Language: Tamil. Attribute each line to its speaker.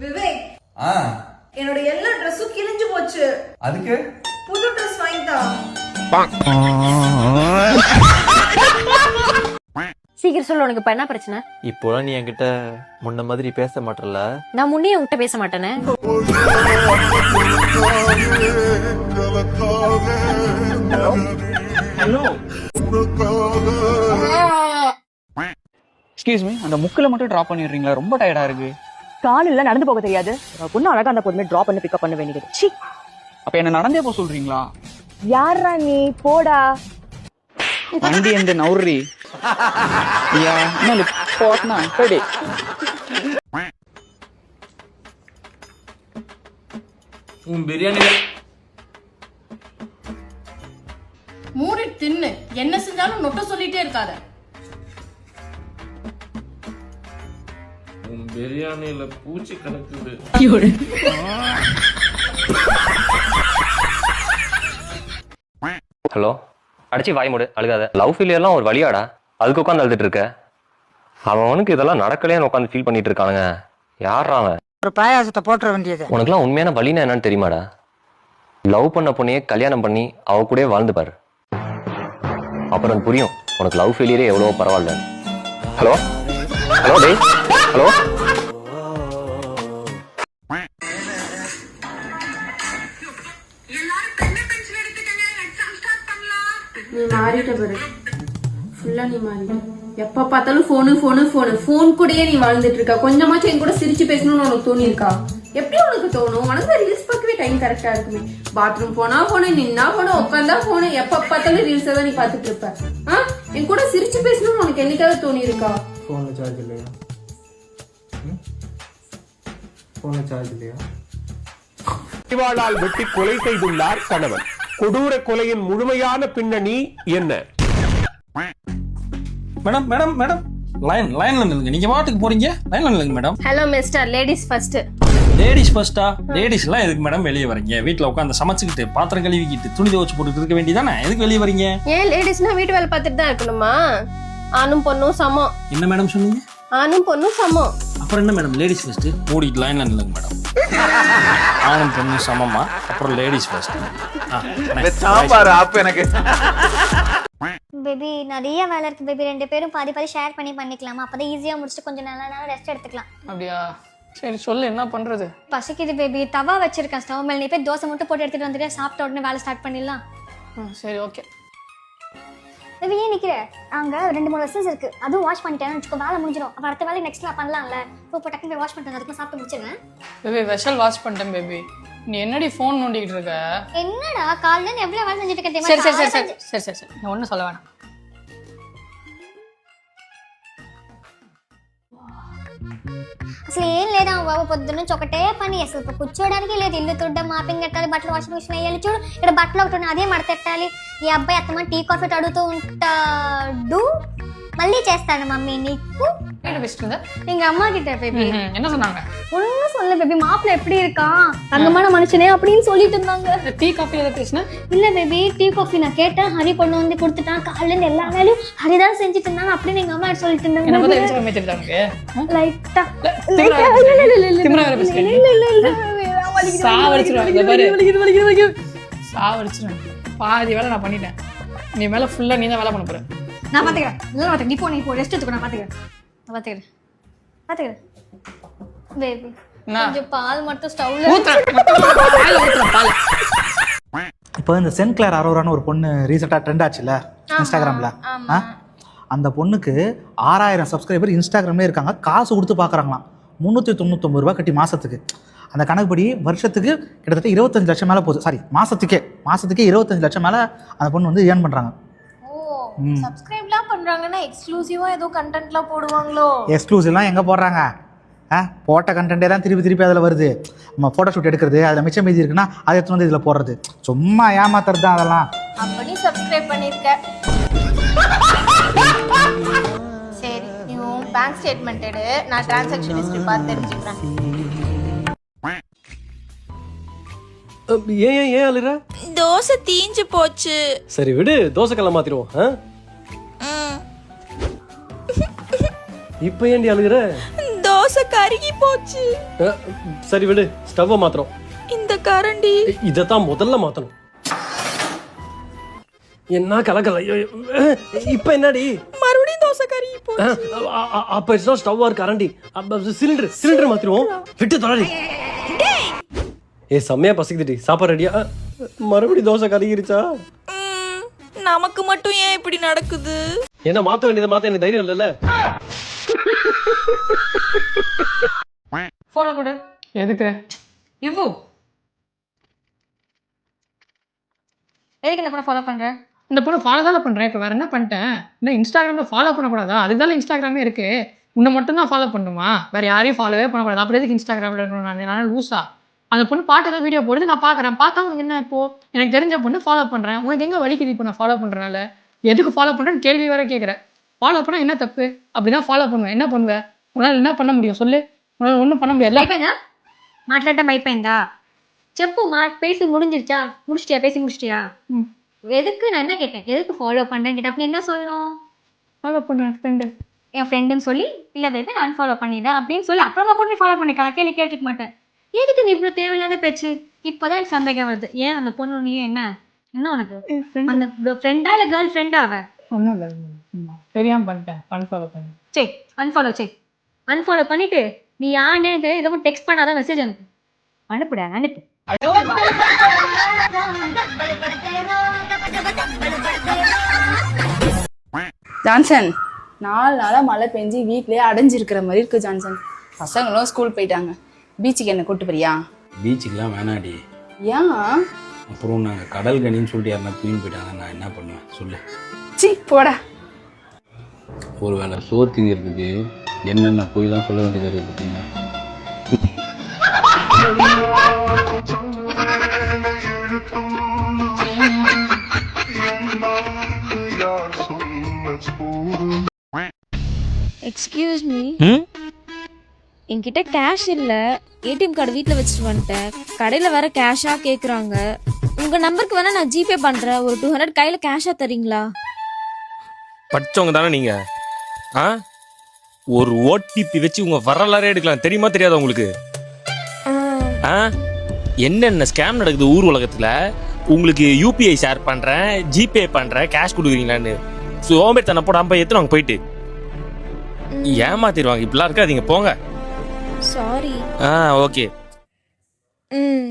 Speaker 1: விவேக்.
Speaker 2: ஆ.
Speaker 1: என்னோட எல்லா ட்ரெஸ்ஸும் கிழிஞ்சு போச்சு.
Speaker 2: அதுக்கு?
Speaker 1: புது ட்ரெஸ் வாங்கிட்டா.
Speaker 3: சீக்கிரம் சொல்லு உனக்கு இப்ப என்ன பிரச்சனை?
Speaker 4: இப்போலாம் நீ என்கிட்ட முன்ன மாதிரி பேச மாட்டல
Speaker 3: நான் முன்னே உன்கிட்ட பேச மாட்டேனே.
Speaker 5: எக்ஸ்கியூஸ் மீ அந்த முக்கில் மட்டும் ட்ராப் பண்ணிடுறீங்களா? ரொம்ப டயர்டா இருக்கு.
Speaker 6: காலில் நடந்து போக தெரியாது. பொண்ணு அழகா அந்த பொண்ணு டிராப் பண்ணி பிக்கப் பண்ண வேண்டியது. சி
Speaker 5: அப்ப என்ன நடந்தே போக சொல்றீங்களா?
Speaker 6: யாரா நீ? போடா.
Speaker 5: வண்டி எந்த என்ன போட்னா சரி
Speaker 7: உன்
Speaker 8: மூடி தின்னு. என்ன செஞ்சாலும் நொட்ட சொல்லிட்டே இருக்காத.
Speaker 7: உன் பிரியாணில பூச்சி கணக்குது
Speaker 9: ஹலோ. அடிச்சு வாய் மூடு அழுகாத. லவ் ஃபெயிலியர்லாம் ஒரு வழியாடா. அதுக்கு உட்காந்து அழுதுட்டு இருக்க. அவனுக்கு இதெல்லாம் நடக்கலையான்னு உட்காந்து ஃபீல் பண்ணிட்டு இருக்கானுங்க. யாரா அவன்?
Speaker 10: ஒரு பாயாசத்தை போட்டுற வேண்டியது.
Speaker 9: உனக்குலாம் உண்மையான வழினா என்னன்னு தெரியுமாடா? லவ் பண்ண பொண்ணையே கல்யாணம் பண்ணி அவ கூடயே வாழ்ந்து பாரு. அப்புறம் புரியும் உனக்கு லவ் ஃபெயிலியரே எவ்வளவோ பரவாயில்ல ஹலோ ஹலோ டேய். ஹலோ?
Speaker 8: நீ மாறிட்ட பாரு ஃபுல்லா நீ மாறிட்ட. எப்ப பார்த்தாலும் போனு போனு போனு போன் கூடயே நீ வாழ்ந்துட்டு இருக்க. கொஞ்சமாச்சும் என் கூட சிரிச்சு பேசணும்னு உனக்கு தோணி இருக்கா எப்படி உனக்கு தோணும்? உனக்கு ரீல்ஸ் பார்க்கவே டைம் கரெக்டா இருக்குமே. பாத்ரூம் போனா போனு நின்னா போன உட்காந்தா போனு எப்ப பார்த்தாலும் ரீல்ஸ் தான் நீ பார்த்துட்டு இருப்ப. ஆ? என் கூட சிரிச்சு பேசணும்னு உனக்கு என்னைக்காவது தோணி இருக்கா
Speaker 4: போன்ல சார்ஜ் இல்லையா? போன்ல சார்ஜ் இல்லையா
Speaker 11: அறிவாளால் வெட்டி கொலை செய்துள்ளார் கணவன். கொடூர கொலையின் முழுமையான பின்னணி என்ன?
Speaker 5: Madam madam madam. லைன் லைன்ல நில்லுங்க. நீங்க பாட்டுக்கு போறீங்க? லைன்ல நில்லுங்க madam.
Speaker 8: Hello mister ladies first
Speaker 5: ladies ஃபர்ஸ்டா லேடிஸ் எல்லாம் எதுக்கு மேடம் வெளியே வரீங்க? வீட்ல உட்காந்து சமைச்சுக்கிட்டு பாத்திரம் கழுவிக்கிட்டு துணி துவச்சு போட்டுட்டு இருக்க வேண்டியதானே எதுக்கு வெளியே வரீங்க?
Speaker 8: ஏன் லேடிஸ்னா வீட்டு வேலை பார்த்துட்டு தான் இருக்கணுமா? ஆணும் பொண்ணும் சமம்.
Speaker 5: என்ன மேடம் சொன்னீங்க?
Speaker 8: ஆணும் பொண்ணும் சமம்.
Speaker 5: அப்புறம் என்ன மேடம் லேடிஸ் ஃபர்ஸ்ட் மூடிட்டு லைன்ல நில்லுங்க மேடம் ஆணும் பொண்ணு சமமா? அப்புறம் லேடிஸ் ஃபர்ஸ்ட்
Speaker 2: சாம்பார் ஆப் எனக்கு.
Speaker 12: பேபி நிறைய வேலை இருக்கு பேபி ரெண்டு பேரும் பாதி பாதி ஷேர் பண்ணி பண்ணிக்கலாமா? அப்பதான் ஈஸியா முடிச்சுட்டு கொஞ்சம் நல்லா நேரம் ரெஸ்ட் எடுத்துக்கலாம்.
Speaker 6: அப்படியா? சரி சொல்லு என்ன பண்றது?
Speaker 12: பசிக்குது பேபி தவா வச்சிருக்கேன் ஸ்டவ் மேல நீ போய் தோசை மட்டும் போட்டு எடுத்துட்டு வந்துட்டு சாப்பிட்ட உடனே வேலை ஸ்டார்ட் பண்ணிடலாம்.
Speaker 6: சரி ஓகே
Speaker 12: பேபி ஏன் நிக்கிற? அங்க ரெண்டு மூணு வெசல்ஸ் இருக்கு. அதுவும் வாஷ் பண்ணிட்டேன்னு வச்சுக்கோ வேலை முடிஞ்சிடும் அப்ப அடுத்த வேலை நெக்ஸ்ட் நான் பண்ணலாம்ல. இப்போ இப்போ டக்குனு போய் வாஷ் பண்ணிட்டு அதுக்கு சாப்பிட்டு முடிச்சிருவேன்
Speaker 6: பேபி வெஷல் வாஷ் பண்ணிட்டேன் பேபி நீ என்னடி ஃபோன் நோண்டிக்கிட்டு இருக்க?
Speaker 12: என்னடா காலையில எவ்வளவு வேலை செஞ்சுட்டு இருக்கேன்
Speaker 6: சரி சரி? சரி சரி. சரி சரி சரி. நான் ஒன்றும் சொல்ல வேணாம்.
Speaker 12: అసలు ఏం లేదా బాబు పొద్దున్న ఒకటే పని. అసలు ఇప్పుడు కూర్చోడానికి లేదు. ఇల్లు తుడ్డం మాపింగ్ పెట్టాలి బట్టలు వాషింగ్ మిషన్ వేయాలి. చూడు ఇక్కడ బట్టలు ఒకటి ఉన్నాయి, అదే మడతెట్టాలి ఈ అబ్బాయి అత్తమ్మ టీ కాఫీ అడుగుతూ ఉంటాడు. మళ్ళీ చేస్తాను మమ్మీ నీకు.
Speaker 6: என்ன பேசிட்டு இருந்த
Speaker 12: எங்க அம்மா கிட்ட பேபி.
Speaker 6: என்ன சொன்னாங்க?
Speaker 12: ஒன்னும் சொல்ல பேபி. மாப்பிள்ள எப்படி இருக்கான்? தங்கமான மனுஷனே அப்படின்னு சொல்லிட்டு இருந்தாங்க.
Speaker 6: டீ காஃபி எதை பேசினேன்
Speaker 12: இல்ல பேபி டீ காஃபி நான் கேட்டேன். ஹரி கொண்டு வந்து கொடுத்துட்டான். காலையில இருந்து எல்லா வேலையும் ஹரிதான் செஞ்சுட்டு இருந்தாங்க. அப்படின்னு எங்க அம்மா சொல்லிட்டு இருந்தாங்க. லைட்டா
Speaker 6: வேற பேசுறீங்க. சாவடிச்சிருவேன். இதை பாரு. சாவடிச்சிருவேன். பாதி வேலை நான் பண்ணிட்டேன். நீ மேல ஃபுல்லா நீ தான் வேலை பண்ண போற.
Speaker 12: நான் இல்ல பாத்துக்கிறேன். நீ போ நீ போ. ரெஸ்ட் எடுத்துக்கோ நான் பாத்துக்கிறேன். பேபி? கொஞ்சம் பால் மட்டும் ஸ்டவ்ல
Speaker 10: இப்போ இந்த சென்ட் கிளர் அரோரான்னு ஒரு பொண்ணு ரீசெண்டாக ட்ரெண்ட் ஆச்சுல இன்ஸ்டாகிராமில் ஆ? அந்த பொண்ணுக்கு ஆறாயிரம் சப்ஸ்கிரைபர் இன்ஸ்டாகிராம்லேயே இருக்காங்க. காசு கொடுத்து பார்க்குறாங்களாம் முந்நூற்றி தொண்ணூத்தொம்பது ரூபா கட்டி மாதத்துக்கு அந்த கணக்குப்படி வருஷத்துக்கு கிட்டத்தட்ட இருபத்தஞ்சு லட்சம் மேலே போகுது. சாரி மாதத்துக்கே மாதத்துக்கே இருபத்தஞ்சு லட்சம் மேலே அந்த பொண்ணு வந்து ஏர்ன் பண்ணுறாங்க.
Speaker 8: சப்ஸ்கிரைப்லாம் பண்றாங்கன்னா எக்ஸ்க்ளூசிவா ஏதோ கண்டென்ட்லாம் போடுவாங்களோ?
Speaker 10: எக்ஸ்க்ளூசிவ்லாம் எங்கே போடுறாங்க? ஆ? போட்ட கண்டென்ட்டே தான் திருப்பி திருப்பி அதில் வருது. நம்ம ஃபோட்டோ ஷூட் எடுக்கிறது அதில் மிச்சம் மீதி இருக்குன்னா அதை எடுத்துட்டு வந்து இதில் போடுறது. சும்மா ஏமாத்துறது தான் அதெல்லாம்.
Speaker 8: அப்ப நீ சப்ஸ்கிரைப் பண்ணிருக்க. சரி நீ பேங்க் ஸ்டேட்மெண்ட் எடு. நான் டிரான்சாக்ஷன் ஹிஸ்டரி பார்த்து தெரிஞ்சுக்கிறேன்.
Speaker 4: ஏன் ஏன் ஏன் அழுற
Speaker 8: தோசை தீஞ்சு போச்சு.
Speaker 4: சரி விடு தோசை கல்ல மாத்திருவோம் ஆ? இப்ப ஏன்டி அழுகுற?
Speaker 8: தோசை
Speaker 6: கருகி போச்சு.
Speaker 4: சரி விடு ஸ்டவ்வை மாத்துறோம்.
Speaker 6: இந்த கரண்டி.
Speaker 4: இதைத்தான் முதல்ல மாத்தணும். என்ன கலக்கல இப்ப என்னடி?
Speaker 6: மறுபடியும் தோசை
Speaker 4: அ- அப்ப இட்ஸ் ஸ்டவ் ஆர் கரண்டி. சிலிண்டர் சிலிண்டர் மாத்திருவோம் விட்டு தொடாடி ஏ செம்மையா பசிக்குதுடி. சாப்பாடு ரெடியா மறுபடியும் தோசை கருகிருச்சா?
Speaker 6: நமக்கு மட்டும் ஏன் இப்படி நடக்குது?
Speaker 4: என்ன மாத்த வேண்டியதை மாத்த எனக்கு தைரியம் இல்லைல்ல?
Speaker 6: போன கொடு. எதுக்கு? இவ்வு.
Speaker 3: எதுக்கு இந்த பொண்ணை ஃபாலோ பண்ற?
Speaker 6: இந்த பொண்ணு ஃபாலோ தான் பண்ணுறேன் இப்போ வேற என்ன பண்ணிட்டேன்? இன்னும் இன்ஸ்டாகிராமில் ஃபாலோ பண்ணக்கூடாதா? அதுதான் இன்ஸ்டாகிராமே இருக்கு. உன்னை மட்டும் தான் ஃபாலோ பண்ணுமா? வேற யாரையும் ஃபாலோவே பண்ணக்கூடாது. அப்புறம் எதுக்கு இன்ஸ்டாகிராமில் இருக்கணும்? நான் நான் லூஸா அந்த பொண்ணு பாட்டு வீடியோ போடுது நான் பார்க்குறேன். பார்த்தா உனக்கு என்ன இப்போ? எனக்கு தெரிஞ்ச பொண்ணு ஃபாலோ பண்ணுறேன் உனக்கு எங்கே வலிக்குது இப்போ நான் ஃபாலோ பண்ணுறனால எதுக்கு ஃபாலோ பண்ணுறேன்னு கேள்வி வேற கேட்குறேன். ஃபாலோ பண்ணால் என்ன தப்பு? அப்படி தான் ஃபாலோ பண்ணுவேன். என்ன பண்ணுவேன் உன்னால் என்ன பண்ண முடியும்? சொல்லு. உன்னால் ஒன்றும் பண்ண முடியாது.
Speaker 3: எல்லா மாட்டலாட்டம் மைப்பேந்தா செப்பு மா பேசி முடிஞ்சிருச்சா? முடிச்சிட்டியா? பேசி முடிச்சிட்டியா? எதுக்கு நான் என்ன கேட்டேன்? எதுக்கு ஃபாலோ பண்ணுறேன்னு கேட்டேன். அப்படி என்ன சொல்லணும்?
Speaker 6: ஃபாலோ பண்ணுறேன் ஃப்ரெண்டு
Speaker 3: என் ஃப்ரெண்டுன்னு சொல்லி இல்லை அதை அன்ஃபாலோ பண்ணிடுறேன் அப்படின்னு சொல்லி. அப்புறமா கூட நீ ஃபாலோ பண்ணிக்கலாம். கேள்வி கேட்டுக்க மாட்டேன். எதுக்கு நீ இவ்வளோ தேவையில்லாத பேச்சு? இப்போதான் எனக்கு சந்தேகம் வருது. ஏன் அந்த பொண்ணு நீ என்ன? என்ன உனக்கு? அந்த ஃப்ரெண்டா இல்லை கேர்ள் ஃப்ரெண்டா அவ?
Speaker 6: ஒன்றும் இல்லை தெரியாமல் பண்ணிட்டேன். அன்ஃபாலோ பண்ணி.
Speaker 3: சரி அன்ஃபாலோ சரி அன்ஃபாலோ பண்ணிட்டு நீ யாருன்னு எதுவும் டெக்ஸ்ட் பண்ணாதான் மெசேஜ் அனுப்பு. அனுப்புடா அனுப்பு.
Speaker 8: ஜான்சன் நாலு நாளா மழை பெஞ்சு வீட்லயே அடைஞ்சிருக்கிற மாதிரி இருக்கு ஜான்சன். பசங்களும் ஸ்கூல் போயிட்டாங்க. பீச்சுக்கு என்ன கூட்டு போறியா?
Speaker 5: பீச்சுக்கெல்லாம் வேணாடி.
Speaker 8: ஏன்?
Speaker 5: அப்புறம் நாங்கள் கடல் கனின்னு சொல்லிட்டு யாருன்னா தூங்கி போயிட்டாங்க நான் என்ன பண்ணுவேன்? சொல்லு.
Speaker 8: சி போடா.
Speaker 5: ஒரு வேளை சோறு திங்கிறதுக்கு என்னென்ன போய் தான் சொல்ல வேண்டியது இருக்குது பார்த்தீங்கன்னா
Speaker 3: எக்ஸ்கியூஸ் மீ என்கிட்ட கேஷ் இல்ல. ஏடிஎம் கார்டு வீட்ல வச்சுட்டு வந்துட்டேன். கடையில வேற கேஷா கேக்குறாங்க. உங்க நம்பருக்கு வேணா நான் ஜிபே பண்றேன். ஒரு டூ ஹண்ட்ரட் கையில கேஷா தரீங்களா?
Speaker 7: படிச்சவங்க தானே நீங்க? ஆ? ஒரு ஓடிபி வச்சு உங்க வரலாறே எடுக்கலாம். தெரியுமா தெரியாதா உங்களுக்கு? ஆ. என்னென்ன ஸ்கேம் நடக்குது ஊர் உலகத்துல? உங்களுக்கு யூபிஐ ஷேர் பண்றேன் ஜிபே பண்றேன் கேஷ் கொடுக்குறீங்களான்னு. சோம்பேறித்தனை போடாம போய் எத்தனை போயிட்டு ஏமாத்திடுவாங்க. இப்படிலாம் இருக்காதீங்க. போங்க.
Speaker 3: சாரி
Speaker 7: ஆ ஓகே
Speaker 3: ம்